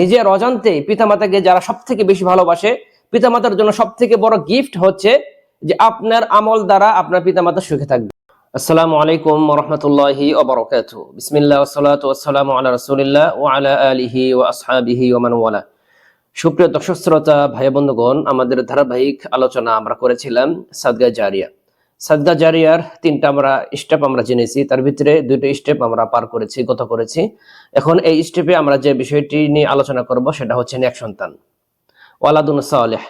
নিজের অজান্তে পিতামাতাকে যারা সব থেকে বেশি ভালোবাসে, পিতামাতার জন্য সব থেকে বড় গিফট হচ্ছে যে আপনার আমল দ্বারা আপনার পিতামাতা সুখে থাকবে। আসসালামু আলাইকুম রহমতুল্লাহি ওবরাকাতু। বিসমিল্লাহ ওয়াসসালাতু ওয়াসসালামু আলা আলিহি ওয়া আসহাবিহি ওয়া মান ওয়ালা। সুপ্রিয় দর্শক, শ্রোতা, ভাই বন্ধুগণ, আমাদের ধারাবাহিক আলোচনা আমরা করেছিলাম সাদগা জারিয়া। সাদগা জারিয়ার তিনটা আমরা স্টেপ আমরা জেনেছি। তার ভিতরে দুটো স্টেপ আমরা পার করেছি, গত করেছি। এখন এই স্টেপে আমরা যে বিষয়টি নিয়ে আলোচনা করব সেটা হচ্ছে নেক সন্তান। ওয়ালাদুন সালেহ,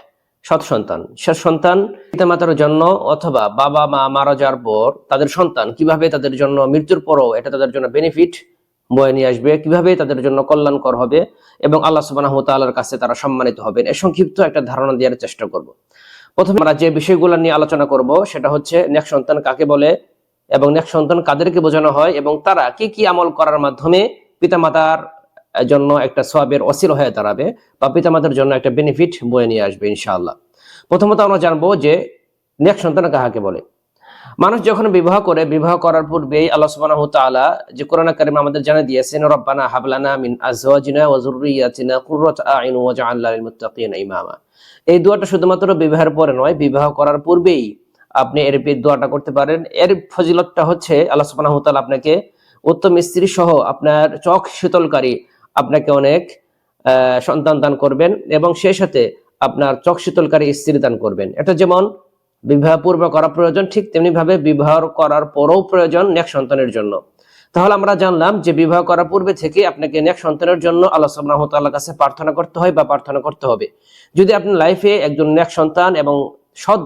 সৎ সন্তান। সৎ সন্তান পিতামাতার জন্য অথবা বাবা, মা মারা যাওয়ার পর তাদের সন্তান কীভাবে তাদের জন্য মৃত্যুর পরও এটা তাদের জন্য বেনিফিট বয়ে নিয়ে আসবে, কীভাবে তাদের জন্য কল্যাণকর হবে এবং আল্লাহ সুবাহ তাল্লার কাছে তারা সম্মানিত হবেন, এ সংক্ষিপ্ত একটা ধারণা দেওয়ার চেষ্টা করব। প্রথমে আমরা যে বিষয়গুলো নিয়ে আলোচনা করব, সেটা হচ্ছে নেক সন্তান কাকে বলে এবং নেক সন্তান কাদেরকে বোঝানো হয় এবং তারা কি কি আমল করার মাধ্যমে পিতামাতার জন্য একটা সবের অসিল হয়ে দাঁড়াবে বা পিতামাতার জন্য একটা বেনিফিট বয়ে নিয়ে আসবে ইনশাআল্লাহ। প্রথমত আমরা জানব যে নেক সন্তান কাহাকে বলে। মানুষ যখন বিবাহ করে, বিবাহ করার পূর্বেই আল্লাহ সুবহানাহু তাআলা যে কোরআন আমাদের জানিয়ে দিয়েছেন, রব্বানা হাবলানা মিন আজওয়াজিনা ওয়া যুররিয়াতিনা কুররাতা আইন ওয়াজআলনা লিল ইমামা। এই দোয়াটা শুধুমাত্র বিবাহের পরে নয়, বিবাহ করার পূর্বেই আপনি এর দোয়াটা করতে পারেন। এর ফজিলতটা হচ্ছে আল্লাহ সুবহানাহু তাআলা আপনাকে উত্তম স্ত্রী সহ আপনার চোখ শীতলকারী আপনাকে অনেক সন্তান দান করবেন এবং সেই সাথে আপনার চোখ শীতলকারী স্ত্রী দান করবেন। এটা যেমন বিবাহ পূর্বে করা প্রয়োজন, ঠিক তেমনি ভাবে বিবাহ করার পরও প্রয়োজন নেক সন্তানের জন্য। তাহলে আমরা জানলাম যে বিবাহ করার পূর্বে থেকে আপনাকে নেক সন্তানের জন্য আল্লাহ সাল্লাহ তাল্লাহ কাছে প্রার্থনা করতে হয় বা প্রার্থনা করতে হবে। যদি আপনার লাইফে একজন নেক সন্তান এবং সৎ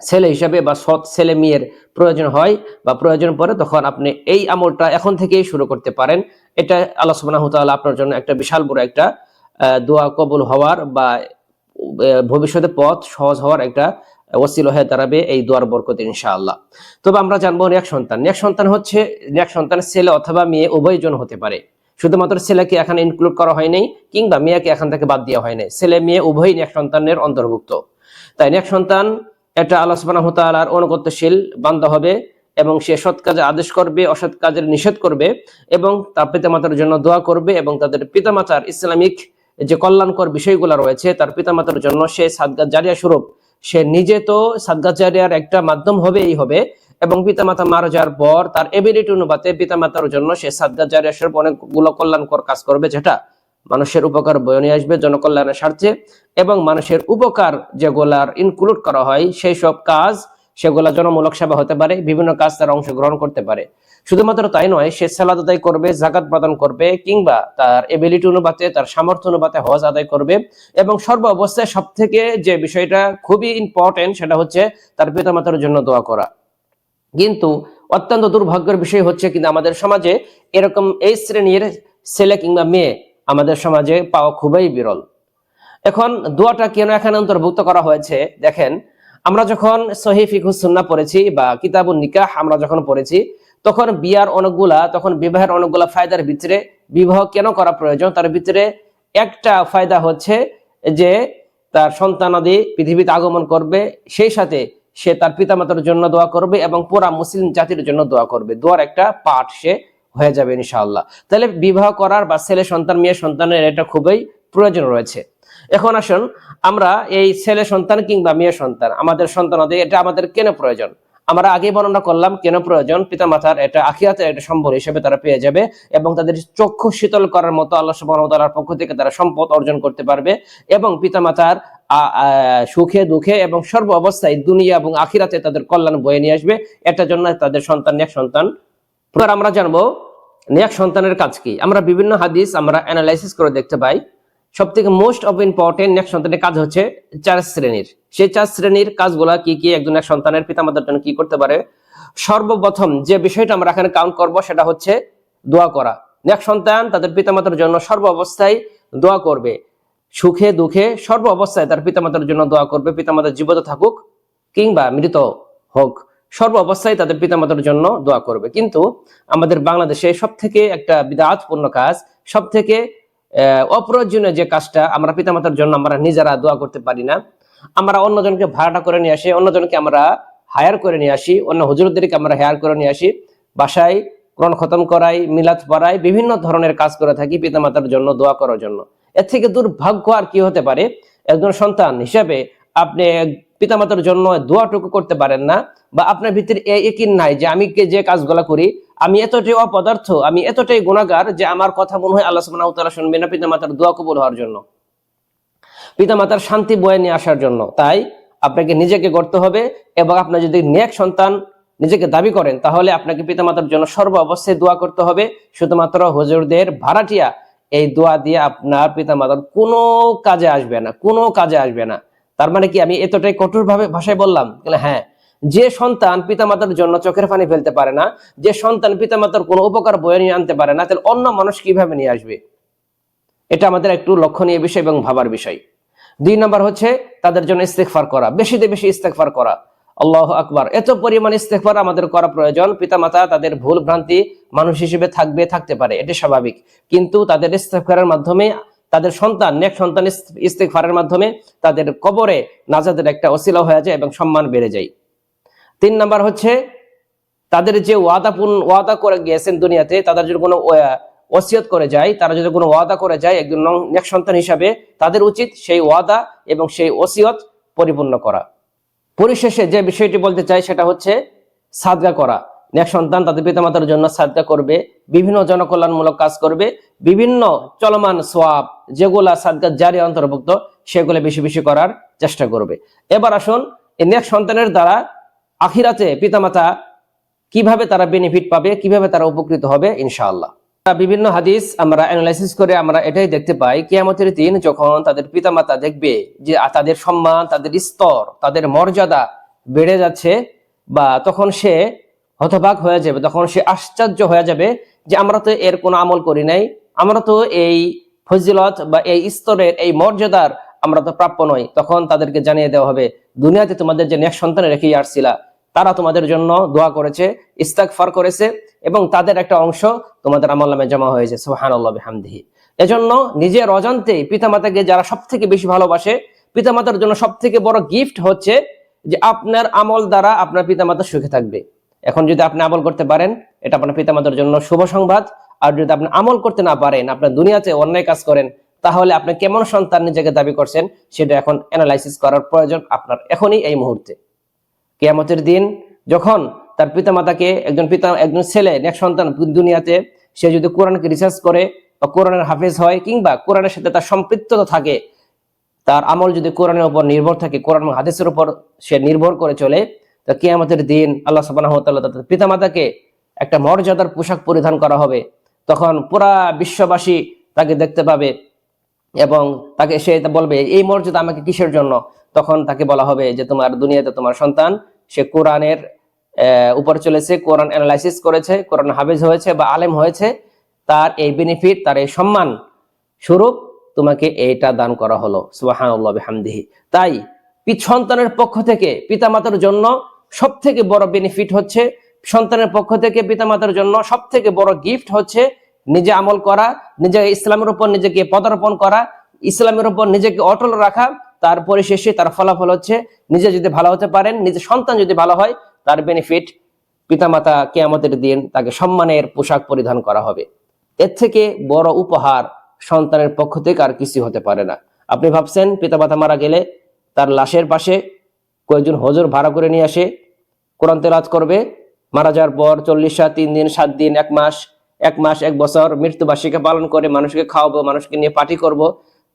ছেলে হিসাবে বা সৎ ছেলে মেয়ের প্রয়োজন হয় বা প্রয়োজন পড়ে, তখন আপনি এই আমলটা এখন থেকেই শুরু করতে পারেন। এটা আল্লাহ সুবাহ তাল্লাহ আপনার জন্য একটা বিশাল বড় একটা দোয়া কবুল হওয়ার বা ভবিষ্যতে পথ সহজ হওয়ার একটা ওসিল হয়ে দাঁড়াবে এই দোয়ার বরকতে ইনশাআল্লাহ। তবে আমরা জানব নেক সন্তান। নেক সন্তান হচ্ছে, নেক সন্তান ছেলে অথবা মেয়ে উভয়জন হতে পারে। শুধুমাত্র ছেলেকে এখানে ইনক্লুড করা হয়নি কিংবা মেয়েকে এখান থেকে বাদ দেওয়া হয়নি ছেলে মেয়ে উভয় নেক সন্তানের অন্তর্ভুক্ত। তাই নেক সন্তান এটা আল্লাহ সুবাহ তালার অনুগত্যশীল বান্ধ হবে এবং সে সৎ কাজে আদেশ করবে, অসৎ কাজের নিষেধ করবে এবং তার পিতামাতার জন্য দোয়া করবে এবং তাদের পিতামাতার ইসলামিক যে কল্যাণকর বিষয়গুলো রয়েছে, তার পিতামাতার জন্য সে সাদগা জারিয়া স্বরূপ সে নিজে তো সাদগাচারিয়ার একটা মাধ্যম হবেই হবে এবং পিতামাতা মারা যাওয়ার পর তার এবিলিটি অনুপাতে পিতামাতার জন্য সে সাদগা জারিয়া স্বরূপ অনেকগুলো কল্যাণকর কাজ করবে, যেটা মানুষের উপকার বয়ে নিয়ে আসবে জনকল্যাণের স্বার্থে এবং মানুষের উপকার যেগুলার ইনক্লুড করা হয়, সেই সব কাজ সেগুলা জনমূলক সেবা হতে পারে, বিভিন্ন কাজ তারা অংশগ্রহণ করতে পারে। শুধুমাত্র তাই নয়, সে সালাদ আদায় করবে, জাকাত প্রদান করবে, কিংবা তার এবিলিটি অনুপাতে, তার সামর্থ্য অনুপাতে হজ আদায় করবে। এবং সর্ব অবস্থায় সব থেকে যে বিষয়টা খুবই ইম্পর্টেন্ট সেটা হচ্ছে তার পিতামাতার জন্য দোয়া করা। কিন্তু অত্যন্ত দুর্ভাগ্যের বিষয় হচ্ছে কিন্তু আমাদের সমাজে এরকম এই শ্রেণির ছেলে কিংবা মেয়ে আমাদের সমাজে পাওয়া খুবই বিরল। এখন দোয়াটা কেন এখানে অন্তর্ভুক্ত করা হয়েছে? দেখেন আমরা যখন সহি ফিকুসুন্না পড়েছি বা কিতাবুল নিকাহ আমরা যখন পড়েছি, তখন বিয়ার অনেকগুলা, তখন বিবাহের অনেকগুলা ফায়দার ভিতরে বিবাহ কেন করা প্রয়োজন? তার ভিতরে একটা ফায়দা হচ্ছে যে তার সন্তানাদি পৃথিবীতে আগমন করবে, সেই সাথে সে তার পিতামাতার জন্য দোয়া করবে এবং পুরা মুসলিম জাতির জন্য দোয়া করবে। দোয়ার একটা পাঠ সে হয়ে যাবে ইনশাআল্লাহ। তাহলে বিবাহ করার বা ছেলে সন্তান, মেয়ে সন্তানের এটা খুবই প্রয়োজন রয়েছে। এখন আসুন, আমরা এই ছেলে সন্তান কিংবা মেয়ে সন্তান, আমাদের সন্তানাদের এটা আমাদের কেন প্রয়োজন? আমরা আগে বর্ণনা করলাম কেন প্রয়োজন পিতা মাতার এটা আখিরাতের একটা সম্বল হিসেবে তারা পেয়ে যাবে এবং তাদের চক্ষু শীতল করার মতো আল্লাহ সুবাহর পক্ষ থেকে তারা সম্পদ অর্জন করতে পারবে এবং পিতা মাতার সুখে দুঃখে এবং সর্ব অবস্থায় দুনিয়া এবং আখিরাতে তাদের কল্যাণ বয়ে নিয়ে আসবে। এটার জন্য তাদের সন্তান এক সন্তান। আমরা জানব, নেক সন্তানের কাজ কি? আমরা বিভিন্ন হাদিস আমরা অ্যানালাইসিস করে দেখতে পাই। সব থেকে মোস্ট অফ ইম্পর্টেন্ট নেক সন্তানের কাজ হচ্ছে চার শ্রেণির। সেই চার শ্রেণির কাজগুলা কি কি? একজন এক সন্তানের পিতামাতার জন্য কি করতে পারে? সর্বপ্রথম যে বিষয়টা আমরা এখানে কাউন্ট করব সেটা হচ্ছে দোয়া করা। নেক সন্তান তাদের পিতামাতার জন্য সর্ব অবস্থায় দোয়া করবে। সুখে, দুঃখে সর্ব অবস্থায় তার পিতামাতার জন্য দোয়া করবে। পিতামাতার জীবিত থাকুক কিংবা মৃত হোক, সর্ব অবস্থায় তাদের পিতামাতার জন্য দোয়া করবে। কিন্তু আমাদের বাংলাদেশে সব থেকে একটা বিদাতপূর্ণ কাজ সব থেকে অপ্রয়োজনীয় যে কাজটা আমরা পিতামাতার জন্য আমরা নিজেরা দোয়া করতে পারি না, আমরা অন্যজনকে ভাড়াটা করে নিয়ে আসি, অন্যজনকে আমরা হায়ার করে নিয়ে আসি, অন্য হুজুরদেরকে আমরা হায়ার করে নিয়ে আসি, বাসায় কোরআন খতম করাই, মিলাদ পড়াই, বিভিন্ন ধরনের কাজ করে থাকি পিতামাতার জন্য, দোয়া করার জন্য। এর থেকে দুর্ভাগ্য আর কি হতে পারে? একজন সন্তান হিসেবে আপনি পিতামাতার জন্য দোয়াটুকু করতে পারেন না বা আপনার ভিতরে একিন নাই যে আমি যে কাজগুলা করি আমি এতটাই অপদার্থ, আমি এতটাই গুণাগার যে আমার কথা মনে হয় আল্লাহ সুবহানাহু তাআলা শুনবে না পিতামাতার দোয়া কবুল হওয়ার জন্য। পিতা মাতার শান্তি বয়ে নিয়ে আসার জন্য। তাই আপনাকে নিজেকে গড়তে হবে এবং আপনার যদি নেক সন্তান নিজেকে দাবি করেন, তাহলে আপনাকে পিতামাতার জন্য সর্ব অবস্থায় দোয়া করতে হবে। শুধুমাত্র হুজুরদের ভাড়াটিয়া এই দোয়া দিয়ে আপনার পিতামাতার কোনো কাজে আসবে না, কোনো কাজে আসবে না। তার মানে কি আমি এতটাই কঠোর ভাবে ভাষায় বললাম? বলে হ্যাঁ যে সন্তান পিতামাতার জন্য চোখের পানি ফেলতে পারে না, যে সন্তান পিতামাতার কোনো উপকার বয়ে নিয়ে আনতে পারে না, তাহলে অন্য মানুষ কীভাবে নিয়ে আসবে? এটা আমাদের একটু লক্ষণীয় বিষয় এবং ভাবার বিষয়। দুই নম্বর হচ্ছে তাদের জন্য ইস্তেকফার করা বেশিতে বেশি ইস্তেকফার করা। আল্লাহ আকবার, এত পরিমাণ ইস্তেকফার আমাদের করা প্রয়োজন, পিতামাতা তাদের ভুল ভ্রান্তি মানুষ হিসেবে থাকবে, থাকতে পারে, এটি স্বাভাবিক। কিন্তু তাদের ইস্তেকফারের মাধ্যমে, তাদের সন্তান, নেক সন্তান ইস- ইস্তেকফারের মাধ্যমে তাদের কবরে নাজাদের একটা অসিলা হয়ে যায় এবং সম্মান বেড়ে যায়। তিন নাম্বার হচ্ছে, তাদের যে ওয়াদা ওয়াদা করে গিয়েছেন দুনিয়াতে, তাদের যদি কোনো ওসিয়ত করে যায়, তারা যদি কোনো ওয়াদা করে যায়, একজন নেক সন্তান হিসাবে, তাদের উচিত সেই ওয়াদা এবং সেই ওসিয়ত পরিপূর্ণ করা। পরিশেষে যে বিষয়টি বলতে চাই, সেটা হচ্ছে সাদগা করা। নেক সন্তান তাদের পিতামাতার জন্য সাদগা করবে, বিভিন্ন জনকল্যাণমূলক কাজ করবে, বিভিন্ন চলমান সোয়াব, যেগুলা সাদগা জারি অন্তর্ভুক্ত, সেগুলো বেশি বেশি করার চেষ্টা করবে। এবার আসুন নেক সন্তানের দ্বারা আখিরাতে পিতামাতা কীভাবে তারা বেনিফিট পাবে, কীভাবে তারা উপকৃত হবে, ইনশাআল্লাহ। বিভিন্ন হাদিস আমরা অ্যানালাইসিস করে আমরা এটাই দেখতে পাই, কিয়ামতের দিন যখন তাদের পিতামাতা দেখবে যে তাদের সম্মান, তাদের স্তর, তাদের মর্যাদা বেড়ে যাচ্ছে বা তখন সে হতবাক হয়ে যাবে, তখন সে আশ্চর্য হয়ে যাবে যে আমরা তো এর কোনো আমল করি নাই, আমরা তো এই ফজিলত বা এই স্তরের এই মর্যাদার আমরা তো প্রাপ্য নই। তখন তাদেরকে জানিয়ে দেওয়া হবে, দুনিয়াতে তোমাদের যে নেক সন্তান রেখে আসছিলা তারা তোমাদের জন্য দোয়া করেছে ইস্তাকফার করেছে এবং তাদের একটা অংশ তোমাদের আমল জমা হয়েছে সোহান আল্লাহ এজন্য নিজের অজান্তে পিতামাতাকে যারা সব থেকে বেশি ভালোবাসে, পিতামাতার জন্য সব থেকে বড় গিফট হচ্ছে যে আপনার আমল দ্বারা আপনার পিতামাতা সুখে থাকবে। এখন যদি আপনি আমল করতে পারেন, এটা আপনার পিতামাতার জন্য শুভ সংবাদ। আর যদি আপনি আমল করতে না পারেন আপনার দুনিয়াতে অন্যায় কাজ করেন, তাহলে আপনি কেমন সন্তান নিজেকে দাবি করছেন, সেটা এখন অ্যানালাইসিস করার প্রয়োজন আপনার এখনই এই মুহূর্তে। কেয়ামতের দিন যখন তার পিতামাতাকে একজন পিতা, একজন ছেলে, এক সন্তান দুনিয়াতে, সে যদি কোরআনকে রিসার্চ করে বা কোরআনের হাফেজ হয় কিংবা কোরআনের সাথে তার সম্পৃক্ততা থাকে, তার আমল যদি কোরআনের উপর নির্ভর থাকে, কোরআন হাদিসের উপর সে নির্ভর করে চলে, তা কেয়ামতের দিন আল্লাহ সাবাহ তার পিতামাতাকে একটা মর্যাদার পোশাক পরিধান করা হবে। তখন পুরা বিশ্ববাসী তাকে দেখতে পাবে এবং তাকে সে বলবে, এই মর্যাদা আমাকে কিসের জন্য? তখন তাকে বলা হবে যে, তোমার দুনিয়াতে তোমার সন্তান, সে কোরআনের উপর চলেছে, কোরআন অ্যানালাইসিস করেছে, কোরআন হাফেজ হয়েছে বা আলেম হয়েছে, তার এই বেনিফিট তার এই সম্মান স্বরূপ তোমাকে এইটা দান করা হলো। সুবহানাল্লাহ বিহামদিহি। তাই সন্তানের পক্ষ থেকে পিতামাতার জন্য সব থেকে বড় বেনিফিট হচ্ছে, সন্তানের পক্ষ থেকে পিতামাতার জন্য সব থেকে বড় গিফট হচ্ছে নিজে আমল করা, নিজে ইসলামের উপর নিজেকে পদার্পণ করা, ইসলামের উপর নিজেকে অটল রাখা, তার পরিশেষে তার ফলাফল হচ্ছে নিজে যদি ভালো হতে পারেন, নিজের সন্তান যদি ভালো হয়, তার বেনিফিট পিতামাতা কেয়ামতের দিন তাকে সম্মানের পোশাক পরিধান করা হবে। এর থেকে বড় উপহার সন্তানের পক্ষ থেকে আর কিছু হতে পারে না। আপনি ভাবছেন, পিতামাতা মারা গেলে তার লাশের পাশে কয়েকজন হজর ভাড়া করে নিয়ে আসে, কোরআন তেলাত করবে, মারা যাওয়ার পর চল্লিশ সাত তিন দিন, সাত দিন, এক মাস এক মাস, এক বছর মৃত্যুবার্ষিকী পালন করে মানুষকে খাওয়াবো, মানুষকে নিয়ে পার্টি করব,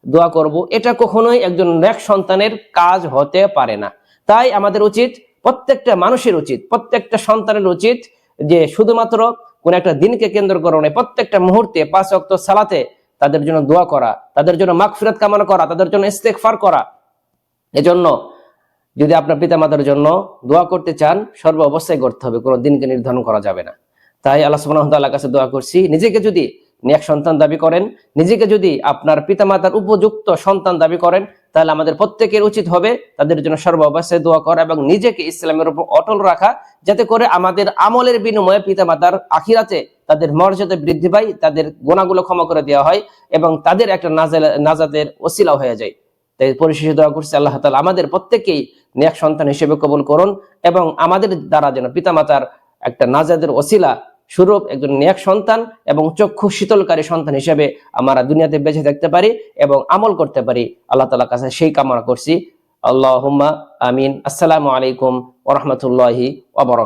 দোয়া করব, এটা কখনোই একজন ন্যাক সন্তানের কাজ হতে পারে না। তাই আমাদের উচিত, প্রত্যেকটা মানুষের উচিত, প্রত্যেকটা সন্তানের উচিত যে শুধুমাত্র কোন একটা দিনকে কেন্দ্র করে প্রত্যেকটা মুহূর্তে পাঁচ অক্ত সালাতে তাদের জন্য দোয়া করা, তাদের জন্য মাগফিরাত কামনা করা, তাদের জন্য ইস্তেগফার করা। এজন্য যদি আপনার পিতামাতার জন্য দোয়া করতে চান, সর্ব অবস্থায় করতে হবে, কোনো দিনকে নির্ধারণ করা যাবে না। তাই আল্লাহ সুবহানাহু তাআলার কাছে দোয়া করছি, নিজেকে যদি নেক সন্তান দাবি করেন, নিজেকে যদি আপনার পিতামাতার উপযুক্ত সন্তান দাবি করেন, তাহলে আমাদের প্রত্যেকের উচিত হবে তাদের জন্য সর্ব অবস্থায় দোয়া করা এবং নিজেকে ইসলামের উপর অটল রাখা, যাতে করে আমাদের আমলের বিনিময়ে পিতামাতার আখিরাতে তাদের মর্যাদা বৃদ্ধি পায়, তাদের গোনাগুলো ক্ষমা করে দেওয়া হয় এবং তাদের একটা নাজাদের ওসিলা হয়ে যায়। তাই পরিশেষে দোয়া করছি, আল্লাহ তাআলা আমাদের প্রত্যেককেই নেক সন্তান হিসেবে কবুল করুন এবং আমাদের দ্বারা যেন পিতামাতার একটা নাজাদের ওসিলা স্বরূপ একজন নেক সন্তান এবং চক্ষু শীতলকারী সন্তান হিসেবে আমরা দুনিয়াতে বেঁচে থাকতে পারি এবং আমল করতে পারি। আল্লাহ তালার কাছে সেই কামনা করছি। আল্লাহ আমিন। আসসালামু আলাইকুম ওরহমতুল্লাহি ওবরক